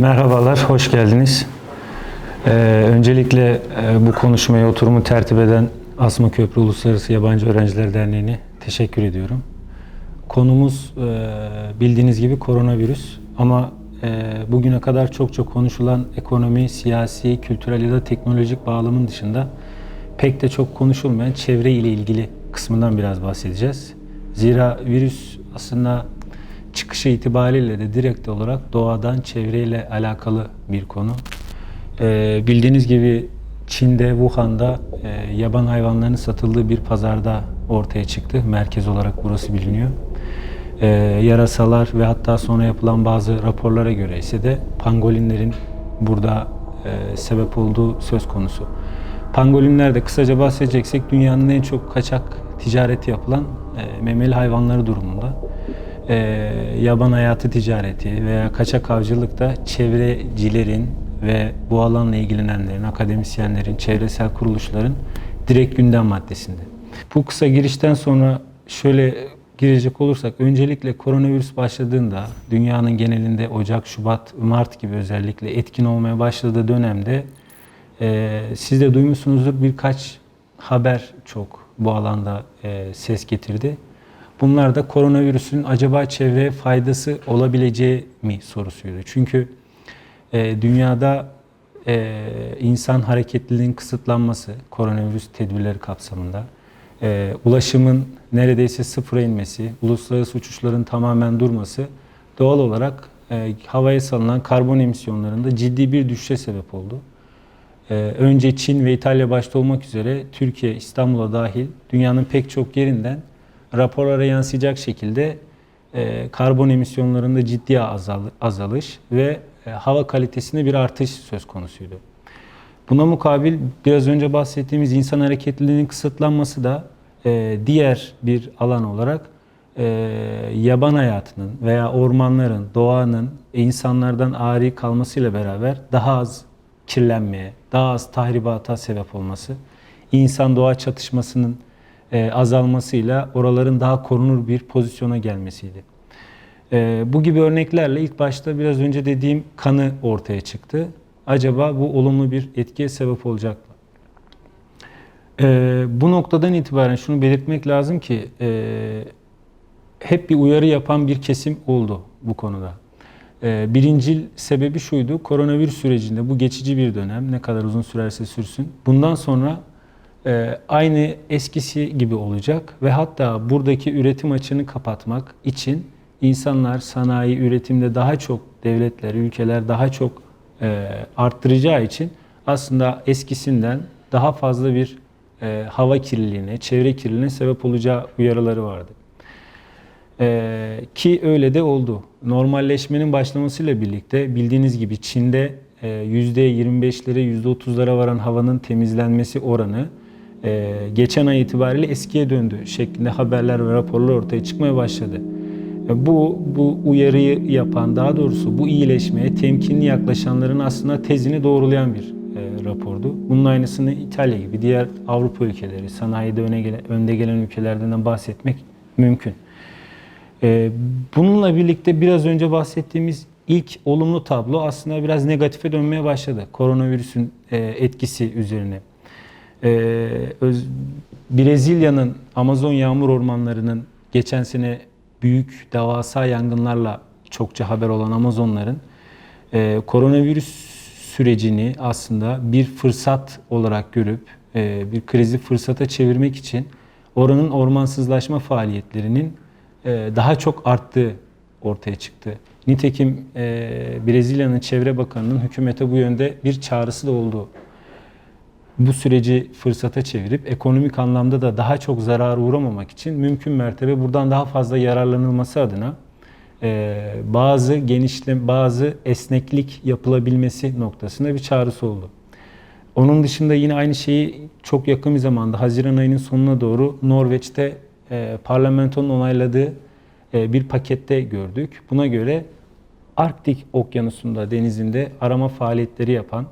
Merhabalar, hoş geldiniz. Ee, öncelikle e, bu konuşmayı, oturumu tertip eden Asma Köprü Uluslararası Yabancı Öğrenciler Derneği'ne teşekkür ediyorum. Konumuz e, bildiğiniz gibi koronavirüs ama e, bugüne kadar çok çok konuşulan ekonomi, siyasi, kültürel ya da teknolojik bağlamın dışında pek de çok konuşulmayan çevre ile ilgili kısmından biraz bahsedeceğiz. Zira virüs aslında çıkışı itibariyle de direkt olarak doğadan çevreyle alakalı bir konu. Ee, bildiğiniz gibi Çin'de, Wuhan'da e, yaban hayvanlarının satıldığı bir pazarda ortaya çıktı. Merkez olarak burası biliniyor. Ee, yarasalar ve hatta sonra yapılan bazı raporlara göre ise de pangolinlerin burada e, sebep olduğu söz konusu. Pangolinler de kısaca bahsedeceksek dünyanın en çok kaçak ticareti yapılan e, memeli hayvanları durumunda. E, yaban hayatı ticareti veya kaçak avcılık da çevrecilerin ve bu alanla ilgilenenlerin, akademisyenlerin, çevresel kuruluşların direkt gündem maddesinde. Bu kısa girişten sonra şöyle girecek olursak öncelikle koronavirüs başladığında dünyanın genelinde Ocak, Şubat, Mart gibi özellikle etkin olmaya başladığı dönemde e, siz de duymuşsunuzdur birkaç haber çok bu alanda e, ses getirdi. Bunlar da koronavirüsün acaba çevreye faydası olabileceği mi sorusuydu. Çünkü e, dünyada e, insan hareketliliğinin kısıtlanması koronavirüs tedbirleri kapsamında, e, ulaşımın neredeyse sıfıra inmesi, uluslararası uçuşların tamamen durması doğal olarak e, havaya salınan karbon emisyonlarında ciddi bir düşüşe sebep oldu. Ee, önce Çin ve İtalya başta olmak üzere Türkiye, İstanbul'a dahil dünyanın pek çok yerinden raporlara yansıyacak şekilde e, karbon emisyonlarında ciddi azal- azalış ve e, hava kalitesinde bir artış söz konusuydu. Buna mukabil biraz önce bahsettiğimiz insan hareketliliğinin kısıtlanması da e, diğer bir alan olarak e, yaban hayatının veya ormanların, doğanın insanlardan ari kalmasıyla beraber daha az kirlenmeye, daha az tahribata sebep olması, insan doğa çatışmasının e, azalmasıyla oraların daha korunur bir pozisyona gelmesiydi. E, bu gibi örneklerle ilk başta biraz önce dediğim kanı ortaya çıktı. Acaba bu olumlu bir etkiye sebep olacak mı? E, bu noktadan itibaren şunu belirtmek lazım ki e, hep bir uyarı yapan bir kesim oldu bu konuda. Ee, Birincil sebebi şuydu, koronavirüs sürecinde bu geçici bir dönem, ne kadar uzun sürerse sürsün. Bundan sonra e, aynı eskisi gibi olacak ve hatta buradaki üretim açığını kapatmak için insanlar sanayi üretimde daha çok devletler, ülkeler daha çok e, arttıracağı için aslında eskisinden daha fazla bir e, hava kirliliğine, çevre kirliliğine sebep olacağı uyarıları vardı. Ee, ki öyle de oldu. Normalleşmenin başlamasıyla birlikte bildiğiniz gibi Çin'de e, %25'lere %30'lara varan havanın temizlenmesi oranı e, geçen ay itibariyle eskiye döndü şeklinde haberler ve raporlar ortaya çıkmaya başladı. E, bu, bu uyarıyı yapan, daha doğrusu bu iyileşmeye temkinli yaklaşanların aslında tezini doğrulayan bir e, rapordu. Bunun aynısını İtalya gibi diğer Avrupa ülkeleri, sanayide öne gelen, önde gelen ülkelerden de bahsetmek mümkün. Ee, Bununla birlikte biraz önce bahsettiğimiz ilk olumlu tablo aslında biraz negatife dönmeye başladı. Koronavirüsün e, etkisi üzerine. Ee, Brezilya'nın Amazon yağmur ormanlarının geçen sene büyük devasa yangınlarla çokça haber olan Amazonların e, koronavirüs sürecini aslında bir fırsat olarak görüp e, bir krizi fırsata çevirmek için oranın ormansızlaşma faaliyetlerinin e, daha çok arttığı ortaya çıktı. Nitekim e, Brezilya'nın Çevre Bakanı'nın hükümete bu yönde bir çağrısı da oldu. Bu süreci fırsata çevirip ekonomik anlamda da daha çok zarara uğramamak için mümkün mertebe buradan daha fazla yararlanılması adına e, bazı genişle bazı esneklik yapılabilmesi noktasında bir çağrısı oldu. Onun dışında yine aynı şeyi çok yakın bir zamanda Haziran ayının sonuna doğru Norveç'te e, parlamentonun onayladığı e, bir pakette gördük. Buna göre Arktik Okyanusu'nda, denizinde arama faaliyetleri yapan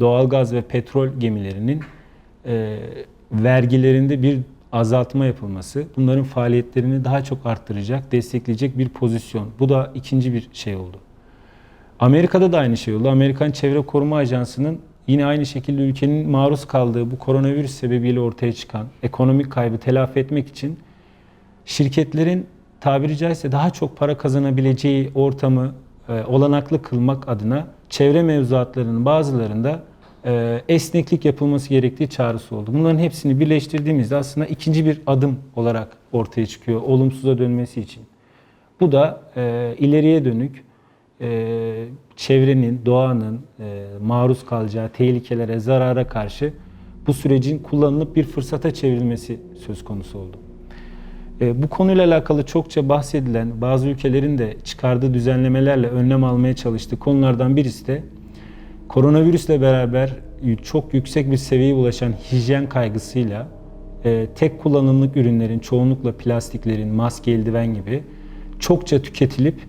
doğalgaz ve petrol gemilerinin e, vergilerinde bir azaltma yapılması, bunların faaliyetlerini daha çok arttıracak, destekleyecek bir pozisyon. Bu da ikinci bir şey oldu. Amerika'da da aynı şey oldu. Amerikan Çevre Koruma Ajansı'nın yine aynı şekilde ülkenin maruz kaldığı bu koronavirüs sebebiyle ortaya çıkan ekonomik kaybı telafi etmek için şirketlerin tabiri caizse daha çok para kazanabileceği ortamı e, olanaklı kılmak adına çevre mevzuatlarının bazılarında e, esneklik yapılması gerektiği çağrısı oldu. Bunların hepsini birleştirdiğimizde aslında ikinci bir adım olarak ortaya çıkıyor olumsuza dönmesi için. Bu da e, ileriye dönük e, çevrenin, doğanın e, maruz kalacağı tehlikelere, zarara karşı bu sürecin kullanılıp bir fırsata çevrilmesi söz konusu oldu. E, bu konuyla alakalı çokça bahsedilen bazı ülkelerin de çıkardığı düzenlemelerle önlem almaya çalıştığı konulardan birisi de koronavirüsle beraber çok yüksek bir seviyeye ulaşan hijyen kaygısıyla e, tek kullanımlık ürünlerin çoğunlukla plastiklerin, maske, eldiven gibi çokça tüketilip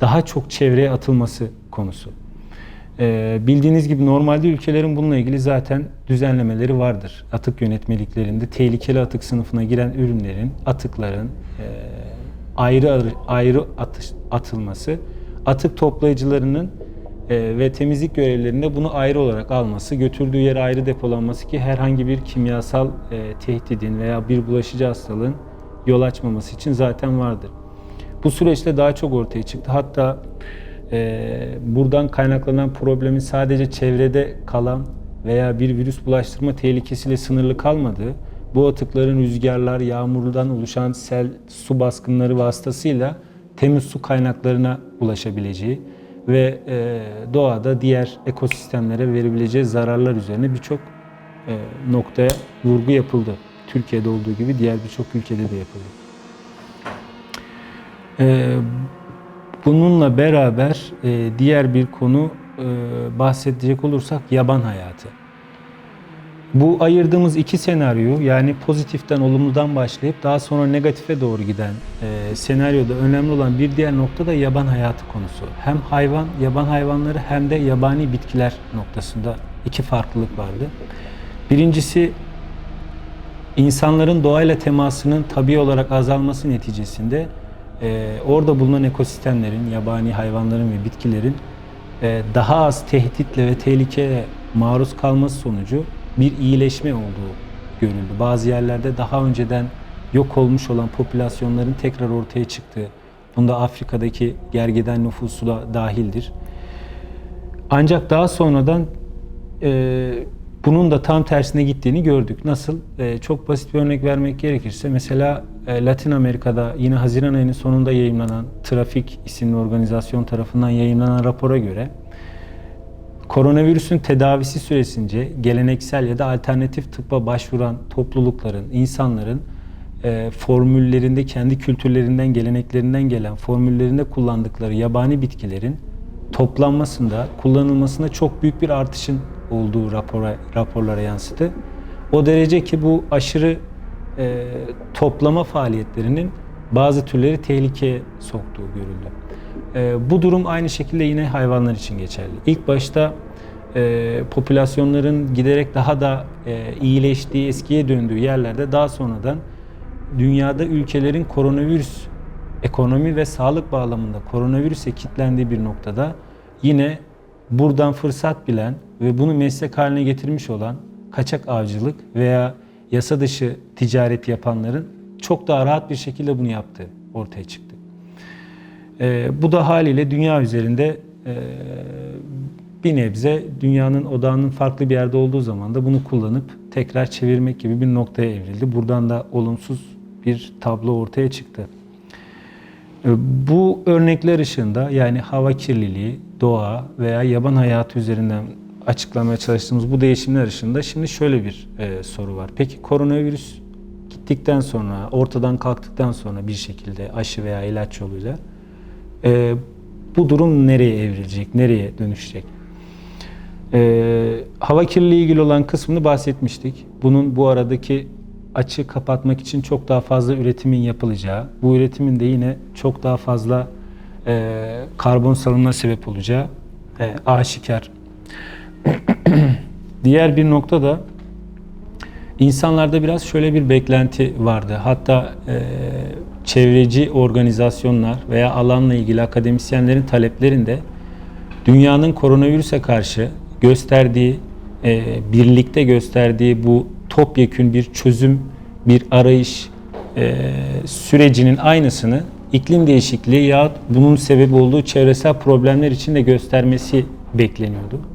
daha çok çevreye atılması konusu. Ee, bildiğiniz gibi normalde ülkelerin bununla ilgili zaten düzenlemeleri vardır. Atık yönetmeliklerinde tehlikeli atık sınıfına giren ürünlerin, atıkların e, ayrı ayrı atış, atılması, atık toplayıcılarının e, ve temizlik görevlilerinde bunu ayrı olarak alması, götürdüğü yere ayrı depolanması ki herhangi bir kimyasal e, tehdidin veya bir bulaşıcı hastalığın yol açmaması için zaten vardır. Bu süreçte daha çok ortaya çıktı. Hatta e, buradan kaynaklanan problemin sadece çevrede kalan veya bir virüs bulaştırma tehlikesiyle sınırlı kalmadığı, bu atıkların rüzgarlar, yağmurdan oluşan sel, su baskınları vasıtasıyla temiz su kaynaklarına ulaşabileceği ve e, doğada diğer ekosistemlere verebileceği zararlar üzerine birçok e, noktaya vurgu yapıldı. Türkiye'de olduğu gibi diğer birçok ülkede de yapıldı. E, bununla beraber e, diğer bir konu e, bahsedecek olursak yaban hayatı. Bu ayırdığımız iki senaryo yani pozitiften olumludan başlayıp daha sonra negatife doğru giden e, senaryoda önemli olan bir diğer nokta da yaban hayatı konusu. Hem hayvan, yaban hayvanları hem de yabani bitkiler noktasında iki farklılık vardı. Birincisi insanların doğayla temasının tabi olarak azalması neticesinde e, orada bulunan ekosistemlerin, yabani hayvanların ve bitkilerin e, daha az tehditle ve tehlikeye maruz kalması sonucu bir iyileşme olduğu görüldü. Bazı yerlerde daha önceden yok olmuş olan popülasyonların tekrar ortaya çıktığı, bunda Afrika'daki gergeden nüfusu da dahildir. Ancak daha sonradan e, bunun da tam tersine gittiğini gördük. Nasıl? E, çok basit bir örnek vermek gerekirse mesela e, Latin Amerika'da yine Haziran ayının sonunda yayınlanan Trafik isimli organizasyon tarafından yayınlanan rapora göre koronavirüsün tedavisi süresince geleneksel ya da alternatif tıbba başvuran toplulukların, insanların e, formüllerinde kendi kültürlerinden, geleneklerinden gelen formüllerinde kullandıkları yabani bitkilerin toplanmasında, kullanılmasında çok büyük bir artışın olduğu rapora, raporlara yansıdı. O derece ki bu aşırı e, toplama faaliyetlerinin bazı türleri tehlikeye soktuğu görüldü. E, bu durum aynı şekilde yine hayvanlar için geçerli. İlk başta e, popülasyonların giderek daha da e, iyileştiği, eskiye döndüğü yerlerde daha sonradan dünyada ülkelerin koronavirüs ekonomi ve sağlık bağlamında koronavirüse kilitlendiği bir noktada yine buradan fırsat bilen ve bunu meslek haline getirmiş olan kaçak avcılık veya yasa dışı ticaret yapanların çok daha rahat bir şekilde bunu yaptığı ortaya çıktı. E, bu da haliyle dünya üzerinde e, bir nebze dünyanın odağının farklı bir yerde olduğu zaman da bunu kullanıp tekrar çevirmek gibi bir noktaya evrildi. Buradan da olumsuz bir tablo ortaya çıktı. E, bu örnekler ışığında yani hava kirliliği, doğa veya yaban hayatı üzerinden açıklamaya çalıştığımız bu değişimler ışığında şimdi şöyle bir e, soru var. Peki koronavirüs gittikten sonra, ortadan kalktıktan sonra bir şekilde aşı veya ilaç yoluyla e, bu durum nereye evrilecek, nereye dönüşecek? E, hava kirliliği ilgili olan kısmını bahsetmiştik. Bunun bu aradaki açı kapatmak için çok daha fazla üretimin yapılacağı, bu üretimin de yine çok daha fazla e, karbon salınımına sebep olacağı e, aşikar. Diğer bir nokta da insanlarda biraz şöyle bir beklenti vardı. Hatta e, çevreci organizasyonlar veya alanla ilgili akademisyenlerin taleplerinde dünyanın koronavirüse karşı gösterdiği, e, birlikte gösterdiği bu topyekün bir çözüm, bir arayış e, sürecinin aynısını iklim değişikliği ya bunun sebebi olduğu çevresel problemler için de göstermesi bekleniyordu.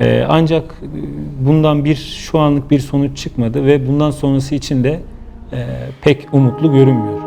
Ee, ancak e, bundan bir şu anlık bir sonuç çıkmadı ve bundan sonrası için de e, pek umutlu görünmüyor.